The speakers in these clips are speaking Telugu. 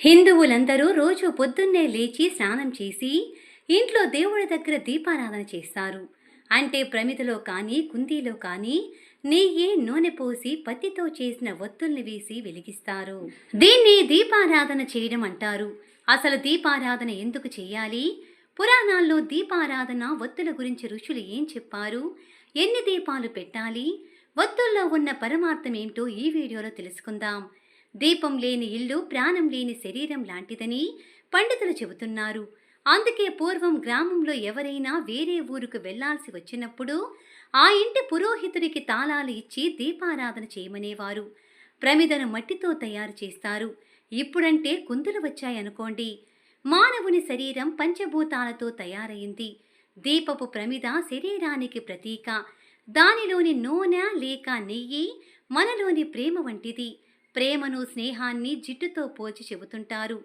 హిందువులందరూ రోజు పొద్దున్నే లేచి స్నానం చేసి ఇంట్లో దేవుడి దగ్గర దీపారాధన చేస్తారు. అంటే ప్రమిదలో కానీ కుందీలో కానీ నెయ్యి నూనె పోసి పత్తితో చేసిన ఒత్తుల్ని వేసి వెలిగిస్తారు. దీన్ని దీపారాధన చేయడం అంటారు. అసలు దీపారాధన ఎందుకు చేయాలి? పురాణాల్లో దీపారాధన ఒత్తుల గురించి ఋషులు ఏం చెప్పారు? ఎన్ని దీపాలు పెట్టాలి? ఒత్తుల్లో ఉన్న పరమార్థం ఏంటో ఈ వీడియోలో తెలుసుకుందాం. దీపం లేని ఇల్లు ప్రాణం లేని శరీరం లాంటిదని పండితులు చెబుతున్నారు. అందుకే పూర్వం గ్రామంలో ఎవరైనా వేరే ఊరుకు వెళ్ళాల్సి వచ్చినప్పుడు ఆ ఇంటి పురోహితుడికి తాళాలు ఇచ్చి దీపారాధన చేయమనేవారు. ప్రమిదను మట్టితో తయారు చేస్తారు. ఇప్పుడంటే కుందులు వచ్చాయనుకోండి. మానవుని శరీరం పంచభూతాలతో తయారైంది. దీపపు ప్రమిద శరీరానికి ప్రతీక. దానిలోని నూనె లేక నెయ్యి మనలోని ప్రేమ వంటిది. ప్రేమను స్నేహాన్ని జిట్టుతో పోల్చి చెబుతుంటారు.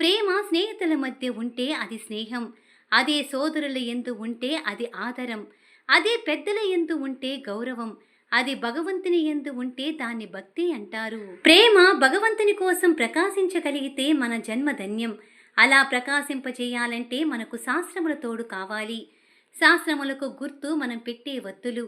ప్రేమ స్నేహితుల మధ్య ఉంటే అది స్నేహం. అదే సోదరుల ఎందు ఉంటే అది ఆదరం. అదే పెద్దల ఎందు ఉంటే గౌరవం. అది భగవంతుని ఎందు ఉంటే దాన్ని భక్తి అంటారు. ప్రేమ భగవంతుని కోసం ప్రకాశించగలిగితే మన జన్మ ధన్యం. అలా ప్రకాశింపజేయాలంటే మనకు శాస్త్రముల తోడు కావాలి. శాస్త్రములకు గుర్తు మనం పెట్టే వత్తులు.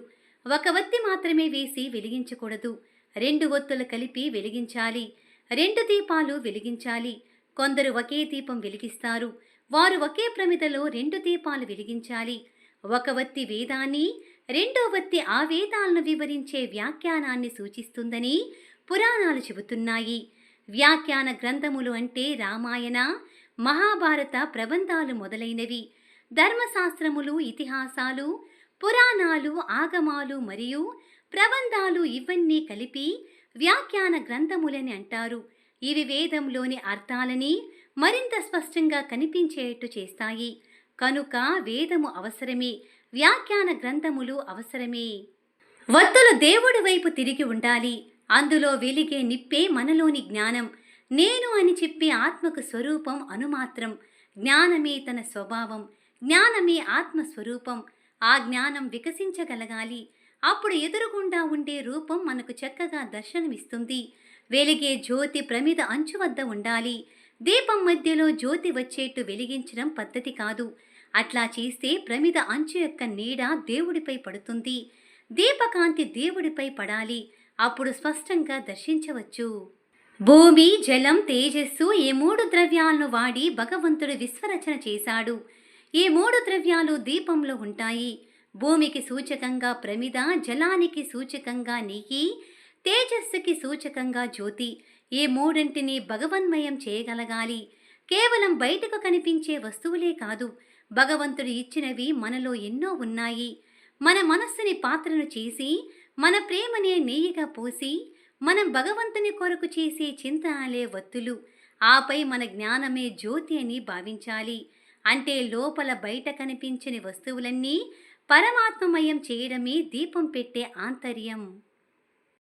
ఒక వత్తి మాత్రమే వేసి వెలిగించకూడదు. రెండు ఒత్తులు కలిపి వెలిగించాలి. రెండు దీపాలు వెలిగించాలి. కొందరు ఒకే దీపం వెలిగిస్తారు. వారు ఒకే ప్రమిదలో రెండు దీపాలు వెలిగించాలి. ఒక వత్తి వేదాన్ని రెండో వత్తి ఆ వేదాలను వివరించే వ్యాఖ్యానాన్ని సూచిస్తుందని పురాణాలు చెబుతున్నాయి. వ్యాఖ్యాన గ్రంథములు అంటే రామాయణ మహాభారత ప్రబంధాలు మొదలైనవి. ధర్మశాస్త్రములు ఇతిహాసాలు పురాణాలు ఆగమాలు మరియు ప్రబంధాలు ఇవన్నీ కలిపి వ్యాఖ్యాన గ్రంథములని అంటారు. ఇవి వేదంలోని అర్థాలని మరింత స్పష్టంగా కనిపించేట్టు చేస్తాయి. కనుక వేదము అవసరమే వ్యాఖ్యాన గ్రంథములు అవసరమే. వత్తులు దేవుడి వైపు తిరిగి ఉండాలి. అందులో వెలిగే నిప్పే మనలోని జ్ఞానం. నేను అని చెప్పే ఆత్మకు స్వరూపం అనుమాత్రం. జ్ఞానమే తన స్వభావం. జ్ఞానమే ఆత్మ స్వరూపం ఆ జ్ఞానం వికసించగలగాలి. అప్పుడు ఎదురుగుండా ఉండే రూపం మనకు చక్కగా దర్శనమిస్తుంది. వెలిగే జ్యోతి ప్రమిద అంచు వద్ద ఉండాలి. దీపం మధ్యలో జ్యోతి వచ్చేట్టు వెలిగించడం పద్ధతి కాదు. అట్లా చేస్తే ప్రమిద అంచు యొక్క నీడ దేవుడిపై పడుతుంది. దీపకాంతి దేవుడిపై పడాలి. అప్పుడు స్పష్టంగా దర్శించవచ్చు. భూమి జలం తేజస్సు ఈ మూడు ద్రవ్యాలను వాడి భగవంతుడు విశ్వరచన చేశాడు. ఈ మూడు ద్రవ్యాలు దీపంలో ఉంటాయి. భూమికి సూచకంగా ప్రమిద జలానికి సూచకంగా నీకి తేజస్సుకి సూచకంగా జ్యోతి. ఈ మూడింటిని భగవన్మయం చేయగలగాలి. కేవలం బయటకు కనిపించే వస్తువులే కాదు భగవంతుడు ఇచ్చినవి మనలో ఎన్నో ఉన్నాయి. మన మనస్సుని పాత్రను చేసి మన ప్రేమనే నెయ్యిగా పోసి మనం భగవంతుని కొరకు చేసే చింతనాలే వత్తులు. ఆపై మన జ్ఞానమే జ్యోతి అని భావించాలి. అంటే లోపల బయట కనిపించని వస్తువులన్నీ పరమాత్మమయం చేయడమే దీపం పెట్టే ఆంతర్యం.